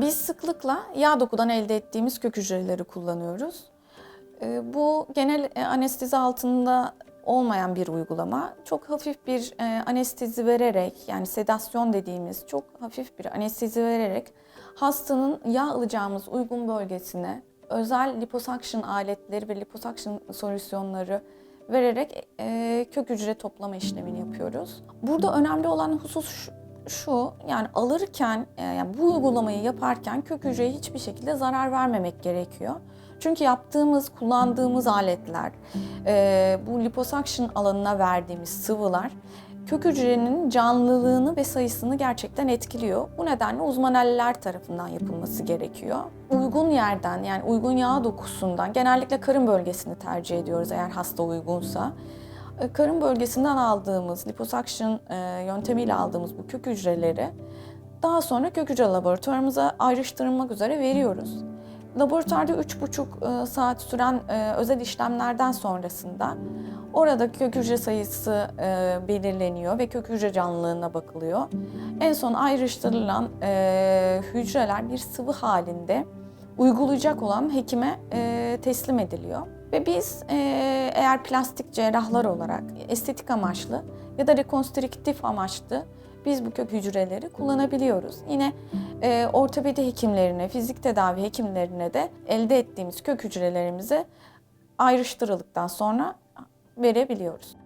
Biz sıklıkla yağ dokudan elde ettiğimiz kök hücreleri kullanıyoruz. Ee, Bu genel e, anestezi altında olmayan bir uygulama. Çok hafif bir e, anestezi vererek yani sedasyon dediğimiz çok hafif bir anestezi vererek hastanın yağ alacağımız uygun bölgesine özel liposuction aletleri ve liposuction solüsyonları vererek e, kök hücre toplama işlemini yapıyoruz. Burada önemli olan husus şu, yani alırken e, yani bu uygulamayı yaparken kök hücreye hiçbir şekilde zarar vermemek gerekiyor. Çünkü yaptığımız, kullandığımız aletler, e, bu liposuction alanına verdiğimiz sıvılar kök hücrenin canlılığını ve sayısını gerçekten etkiliyor. Bu nedenle uzman eller tarafından yapılması gerekiyor. Uygun yerden yani uygun yağ dokusundan genellikle karın bölgesini tercih ediyoruz eğer hasta uygunsa. E, Karın bölgesinden aldığımız liposuction e, yöntemiyle aldığımız bu kök hücreleri daha sonra kök hücre laboratuvarımıza ayrıştırılmak üzere veriyoruz. Laboratuvarda 3,5 e, saat süren özel işlemlerden sonrasında orada kök hücre sayısı belirleniyor ve kök hücre canlılığına bakılıyor. En son ayrıştırılan hücreler bir sıvı halinde uygulayacak olan hekime teslim ediliyor. Ve biz e, eğer plastik cerrahlar olarak estetik amaçlı ya da rekonstrüktif amaçlı biz bu kök hücreleri kullanabiliyoruz. Yine e, ortopedi hekimlerine, fizik tedavi hekimlerine de elde ettiğimiz kök hücrelerimizi ayrıştırıldıktan sonra verebiliyoruz.